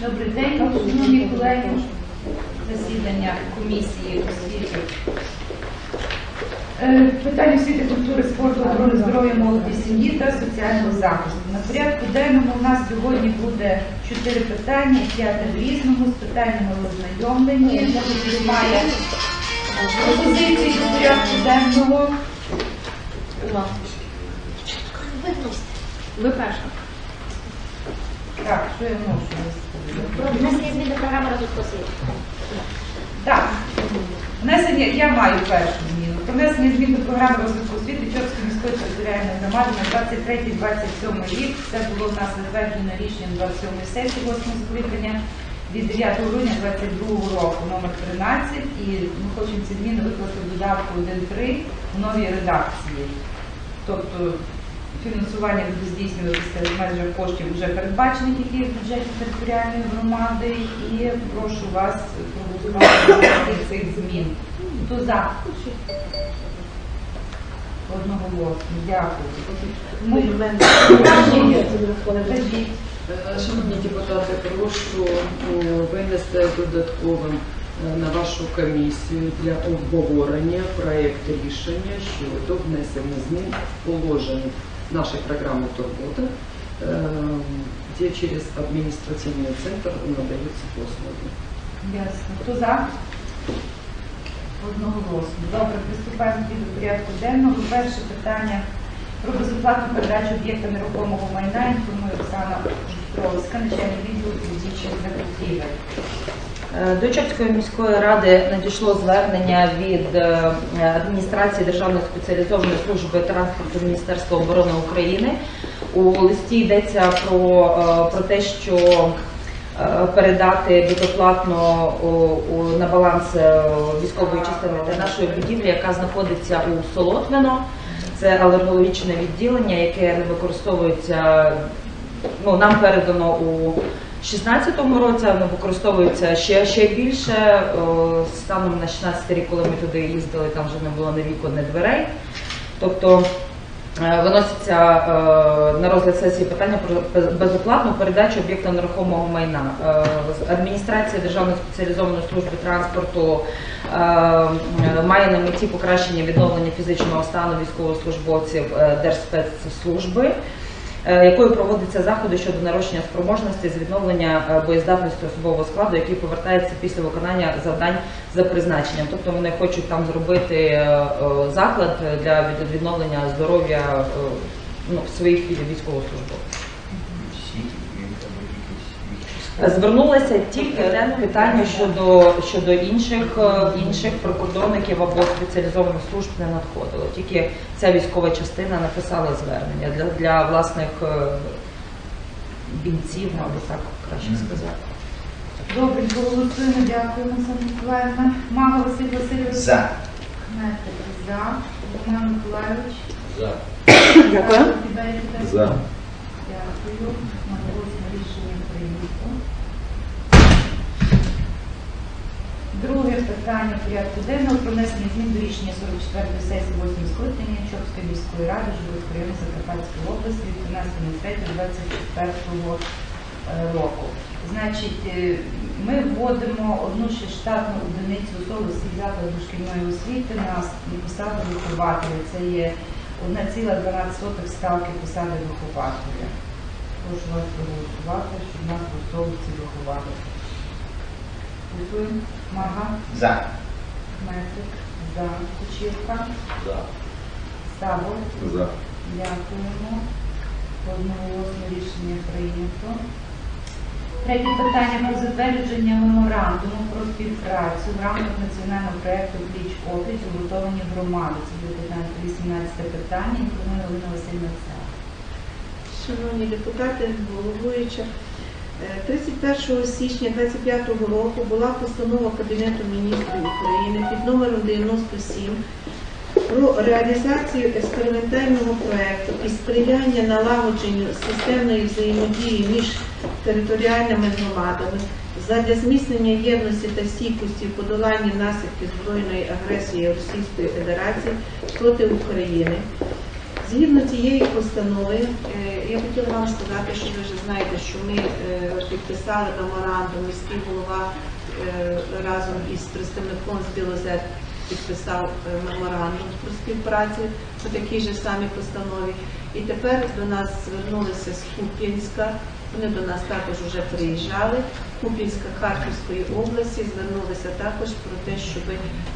Добрий день, шановні колеги. Засідання комісії освіти. Е, Питання освіти, культури, спорту, охорони здоров'я, молоді, сім'ї та соціального захисту. На порядку денному у нас сьогодні буде чотири питання, п'яте в різному, з питаннями ознайомлені. Немає пропозицій до порядку денного. Ви перша. Так, що я можу внесення змін до програми розвитку освіти. Так, внесення, я маю першу зміну. Про внесення змін до програми розвитку освіти Чорської міської територіальної громади на 23-27 рік. Це було в нас затверджено рішенням 27 сесії 8 скликання від 9 грудня 22 року, номер 13. І ми хочемо ці зміни викласти в додатку 1.3 в новій редакції. Тобто фінансування буде здійснюватися в межах коштів вже передбачених, які є в бюджеті територіальної громади. І прошу вас проголосувати за цих змін. Хто за? Одноголосно. Дякую. Ми Шановні депутати, прошу е, винести додатковим е, на вашу комісію для обговорення проєкт рішення щодо внесення змін в нашої програми «Турбота», е, через адміністративний центр надаються послуги. Ясно. Хто за? Одноголосно. Добре, приступаємо до порядку денного. Перше питання про безоплатну передачу об'єкта нерухомого майна інформує Оксана Островська, начальник відділу фізичних закупівель. Е, До Чопської міської ради надійшло звернення від е, адміністрації Державної спеціалізованої служби транспорту Міністерства оборони України. У листі йдеться про, е, про те, що передати безоплатно на баланс військової частини та нашої будівлі, яка знаходиться у Солотвино. Це алергологічне відділення, яке не використовується ну, нам передано у 16-му році, воно використовується ще, ще більше. Станом на 16 рік, коли ми туди їздили, там вже не було ні вікон, ні дверей. Тобто е, виноситься е, на розгляд сесії питання про безоплатну передачу об'єкта нерухомого майна. Е, Адміністрація Державної спеціалізованої служби транспорту має на меті покращення відновлення фізичного стану військовослужбовців Держспецслужби якою проводяться заходи щодо нарощення спроможності з відновлення е, боєздатності особового складу, який повертається після виконання завдань за призначенням. Тобто вони хочуть там зробити е, е, заклад для від- відновлення здоров'я е, ну, своїх військовослужбовців. Звернулися тільки те питання щодо щодо інших е, інших прикордонників або спеціалізованих служб не надходило. Тільки ця військова частина написала звернення для, для власних е, бійців, або так краще сказати. Добре, голосуємо. Дякуємо, Оксана Миколаївна. Мага Василь Васильович. За. Метр за. Роман Миколаївич. За. Дякую. За. Дякую. Наголосно рішення прийнято. Друге питання порядку денного про внесення змін до рішення 44 сесії 8 скликання Чопської міської ради Житомирського району Закарпатської області від 13.03.24 року. Значить, е, ми вводимо одну ще штатну одиницю особи всіх закладів дошкільної освіти на посаду вихователя. Це є 1,12 ставки посади вихователя. Прошу вас проголосувати, щоб нас в особисті вихователь. Голосуємо. Марга, За. Метрик, за, Кучівка, За. Сабор. За. Дякуємо. Одноголосно рішення прийнято. Третє питання про затвердження меморандуму про співпрацю в рамках національного проєкту Пліч Офіс уготовані громади. Це буде 15-18 питання. Інформує Олена Васильівна Цар. Шановні депутати, головуюча, е, 31 січня 2025 року була постанова Кабінету міністрів України під номером 97 про реалізацію експериментального проекту і сприяння налагодженню системної взаємодії між територіальними громадами задля зміцнення єдності та стійкості в подоланні наслідків збройної агресії Російської Федерації проти України Згідно цієї постанови, е, я хотіла вам сказати, що ви вже знаєте, що ми е, підписали меморандум, міський голова е, разом із представником з Білозет підписав меморандум про співпрацю по такій же самій постанові. І тепер до нас звернулися з Куп'янська, вони до нас також вже приїжджали. Куп'янська Харківської області звернулися також про те, щоб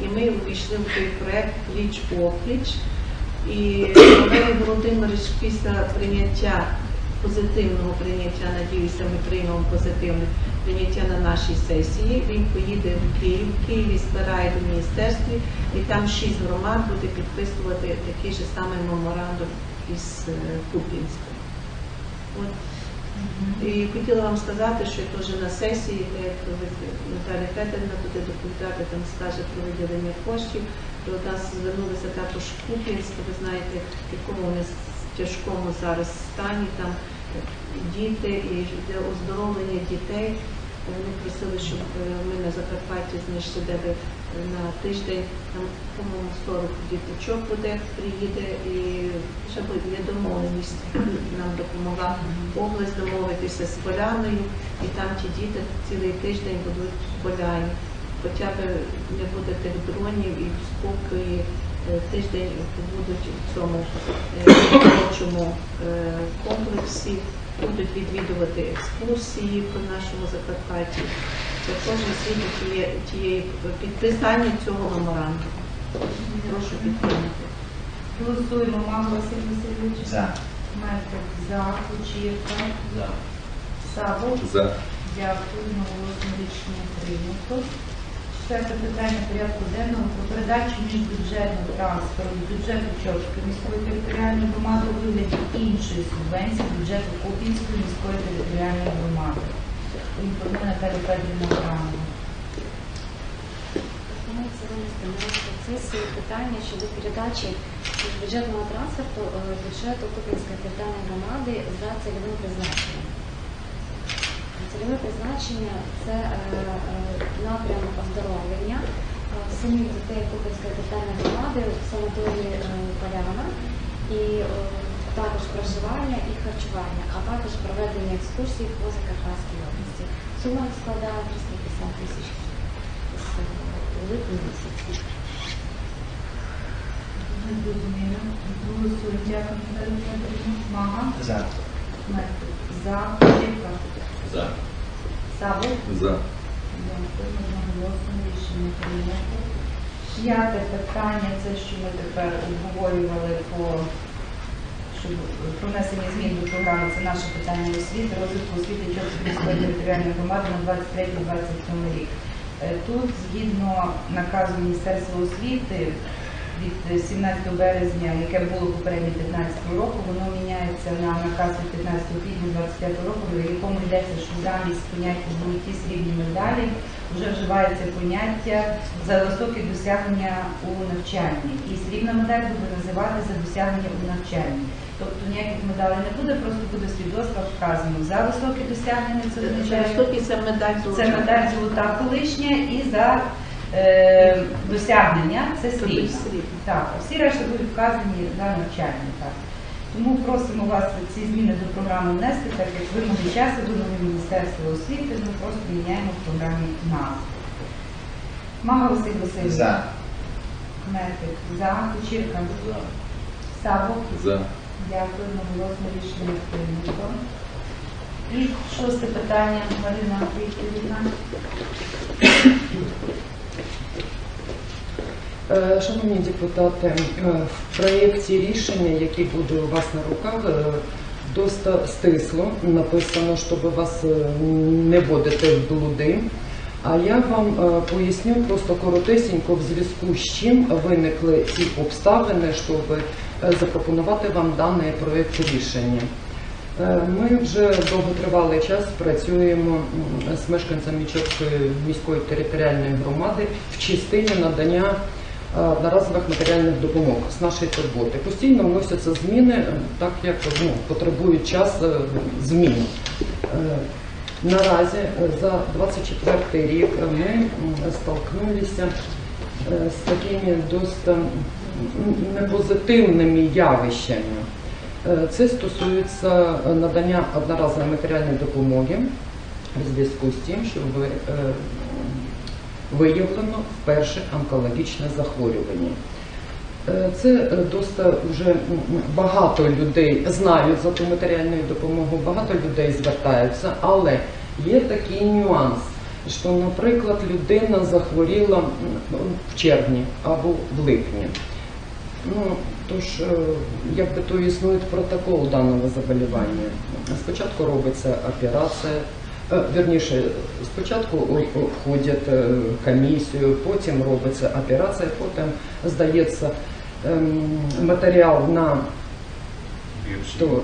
і ми увійшли в той проект пліч опліч. І Валерій Володимирович після прийняття позитивного прийняття, надіюся, ми приймемо позитивне прийняття на нашій сесії. Він поїде в Київ, в Києві збирає до міністерстві, і там шість громад буде підписувати такий же самий меморандум із е, Куп'янськом. От. І хотіла вам сказати, що теж на сесії, як Наталя Федорівна буде доповідати, там скаже про виділення коштів, то до нас звернулися також Куп'янськ, ви знаєте, в якому вони тяжкому зараз стані, там діти і для оздоровлення дітей. Вони просили, щоб е, ми на Закарпатті знайшли де на тиждень, там, по-моєму, 40 діточок буде, приїде і ще буде домовленість. Нам допомогла область домовитися з поляною, і там ті діти цілий тиждень будуть в поляні. Хоча б не буде тих дронів і в спокої е, тиждень побудуть в цьому е, робочому е, комплексі, будуть відвідувати екскурсії по нашому Закарпатті. Це кожен світ тієї, підписання цього меморандуму. Прошу підтримати. Голосуємо. Мама Василь Васильович. За. Мельник за. Кучірка. За. Саву. За. Дякую. Наголосно рішення прийнято. Четверте питання порядку денного про передачу міжбюджетного трансферу з бюджету Чопської міської територіальної громади у вигляді іншої субвенції бюджету Купінської міської територіальної громади. Інформує Наталія Федорівна Романова. Пропонується винести питання щодо передачі бюджетного транспорту е, бюджету Купінської територіальної громади за цільовим призначенням. Цільове призначення це е, е, напрям оздоровлення е, дітей Купінської територіальної громади в санаторії е, Поляна також проживання і харчування, а також проведення екскурсій по Закарпатській області. Сума складає 350 тисяч з е, липня місяці. Мага. За. За. За. За. Рішення прийнято. П'яте питання, це що ми тепер обговорювали по про внесення змін до програми. Це наше питання освіти, розвитку освіти Чорської територіальної громади на 23-27 рік. Е, Тут, згідно наказу Міністерства освіти від 17 березня, яке було попередньо 15 року, воно міняється на наказ від 15 квітня 25 року, в якому йдеться, що замість поняття золоті срібні медалі вже вживається поняття за високі досягнення у навчанні. І срібна медаль буде називати за досягнення у навчанні. Тобто ніяких медалей не буде, просто буде свідоцтво вказано за високі досягнення, це означає, Високий це медаль це золота. медаль золота колишня і за е, досягнення це Тобто срібна. Так, всі решта будуть вказані за навчання. Так. Тому просимо вас ці зміни до програми внести, так як вимоги часу вимоги Міністерства освіти, ми просто міняємо в програмі назву. Мага Василь Васильович. За. Метик. За. Кучірка. За. Савок. За. Дякую, наголосно рішення прийнято. І шосте питання, Марина Вікторівна. Е, Шановні депутати, е, в проєкті рішення, який буде у вас на руках, е, доста стисло написано, щоб вас не вводити в блуди. А я вам поясню просто коротесенько, в зв'язку з чим виникли ці обставини, щоб запропонувати вам даний проєкт рішення. Е, Ми вже довготривалий час працюємо з мешканцями Чопської міської територіальної громади в частині надання е, одноразових матеріальних допомог з нашої турботи. Постійно вносяться зміни, е, так як ну, потребують час е, змін. Е, Наразі е, за 24 рік е, ми столкнулися е, з такими досить непозитивними явищами. Е, Це стосується е, надання одноразової матеріальної допомоги в зв'язку з тим, що е, виявлено вперше онкологічне захворювання. Це досить вже багато людей знають за ту матеріальну допомогу, багато людей звертаються, але є такий нюанс, що, наприклад, людина захворіла в червні або в липні. Ну, тож, е, якби то існує протокол даного заболівання. Спочатку робиться операція, е, вірніше, спочатку входять е, комісію, потім робиться операція, потім здається ем, матеріал на, що,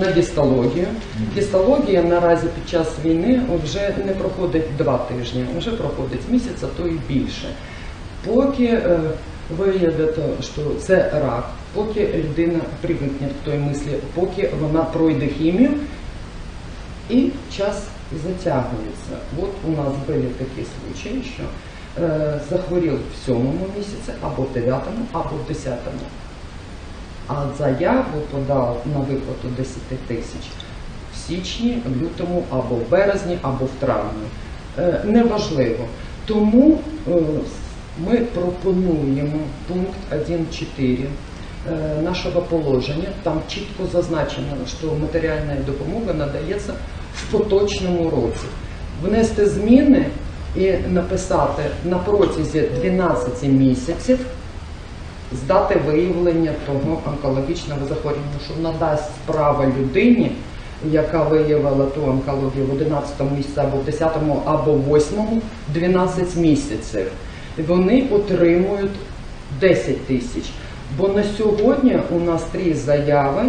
на дістологію. Дістологія наразі під час війни вже не проходить два тижні, вже проходить місяць, а то і більше. Поки виявлять, що це рак, поки людина привикне в той мислі, поки вона пройде хімію, і час затягується. От у нас були такі случаї, що е, захворів в сьомому місяці, або в дев'ятому, або в десятому. А заяву подав на виплату 10 тисяч в січні, в лютому, або в березні, або в травні. Е, Неважливо. Тому е, ми пропонуємо пункт 1.4 е, нашого положення. Там чітко зазначено, що матеріальна допомога надається в поточному році. Внести зміни і написати на протязі 12 місяців здати виявлення того онкологічного захворювання, що надасть право людині, яка виявила ту онкологію в 11 місяці або в 10 або в 8 12 місяців. Вони отримують 10 тисяч. Бо на сьогодні у нас три заяви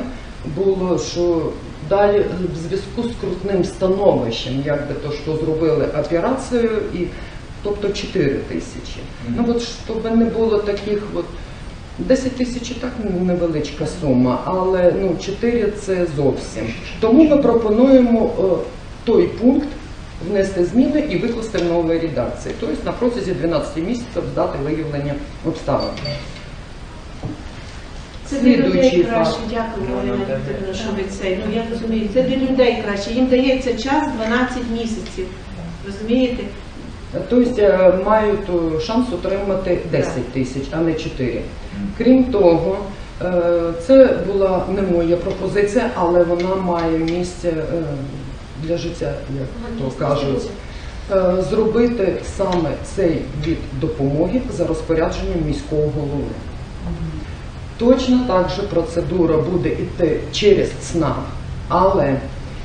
було, що далі в зв'язку з крутним становищем, якби то що зробили операцію, і тобто 4 тисячі. Ну от щоб не було таких от 10 тисяч і так невеличка сума, але ну 4 це зовсім. Тому ми пропонуємо е, той пункт внести зміни і викласти в новій редакції. Тобто на протязі 12 місяців здати виявлення обставин. Це для людей краще. Дякую, Олена Вікторівна, що ви це. Ну я розумію, це для людей краще. Їм дається час 12 місяців. Розумієте? Тобто е, мають е, шанс отримати 10 тисяч, а не 4. Крім того, е, це була не моя пропозиція, але вона має місце для життя, як то кажуть. Е, Зробити саме цей від допомоги за розпорядженням міського голови. Точно так же процедура буде йти через ЦНАП, але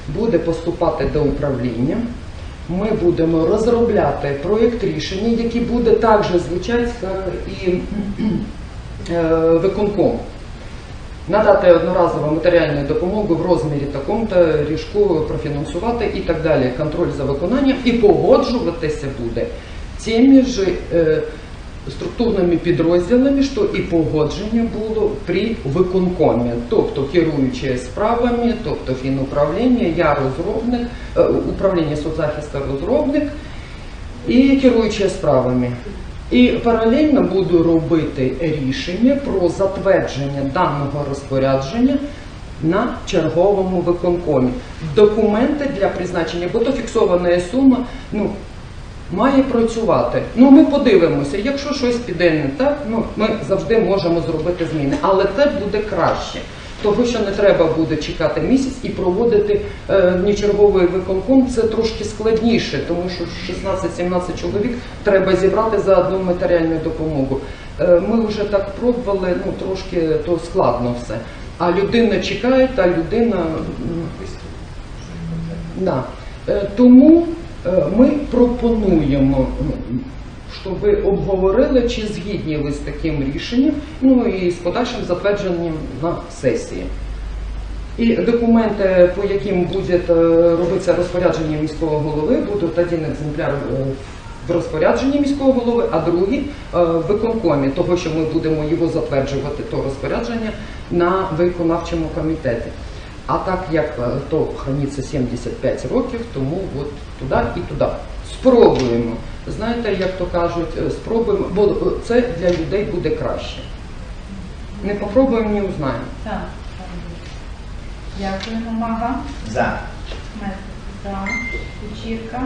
буде поступати до управління. Ми будемо розробляти проєкт рішення, який буде так же звучати, як і е, виконком. Надати одноразову матеріальну допомогу в розмірі такому-то ріжку профінансувати і так далі. Контроль за виконанням і погоджуватися буде тими ж е, структурними підрозділами, що і погодження було при виконкомі, тобто керуючи справами, тобто фінуправління, я розробник, е, управління соцзахисту розробник і керуючи справами. І паралельно буду робити рішення про затвердження даного розпорядження на черговому виконкомі. Документи для призначення, бо то фіксована сума, ну, має працювати. Ну, ми подивимося, якщо щось піде не так, ну, ми завжди можемо зробити зміни. Але це буде краще. Того, що не треба буде чекати місяць і проводити е, виконком, це трошки складніше, тому що 16-17 чоловік треба зібрати за одну матеріальну допомогу. Е, ми вже так пробували, ну трошки то складно все. А людина чекає, та людина Да. Е, Тому ми пропонуємо, м, щоб ви обговорили, чи згідні ви з таким рішенням, ну і з подальшим затвердженням на сесії. І документи, по яким буде е, робитися розпорядження міського голови, будуть один екземпляр е, в розпорядженні міського голови, а другий е, в виконкомі, того, що ми будемо його затверджувати, то розпорядження на виконавчому комітеті. А так як е, то храниться 75 років, тому от туди і туди. Спробуємо. знаєте, як то кажуть, е, спробуємо, бо е, це для людей буде краще. Не попробуємо, не узнаємо. Так. Дякуємо, Мага. За. Мезик за. Кучірка.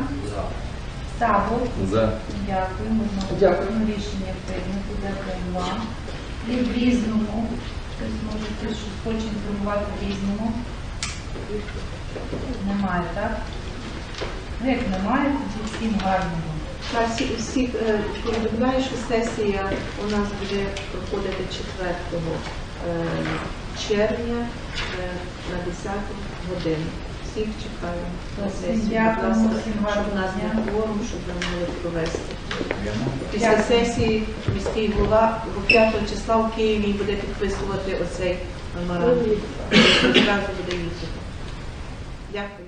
Савол. За. Дякуємо. Дякую. Рішення прийнято. Дякуємо вам. І в різному. Хтось може хтось щось хоче інформувати по-різному? Немає, так? Ну, як немає, тоді всім гарного. На всі, всіх е, повідомляю, що сесія у нас буде проходити 4 е, червня е, на 10 годину. Всіх чекаю на сесію. Будь ласка, щоб у нас не кворум, щоб ми могли провести. Після сесії міський голова 5 числа в Києві буде підписувати оцей меморандум. Зразу буде їхати. Дякую.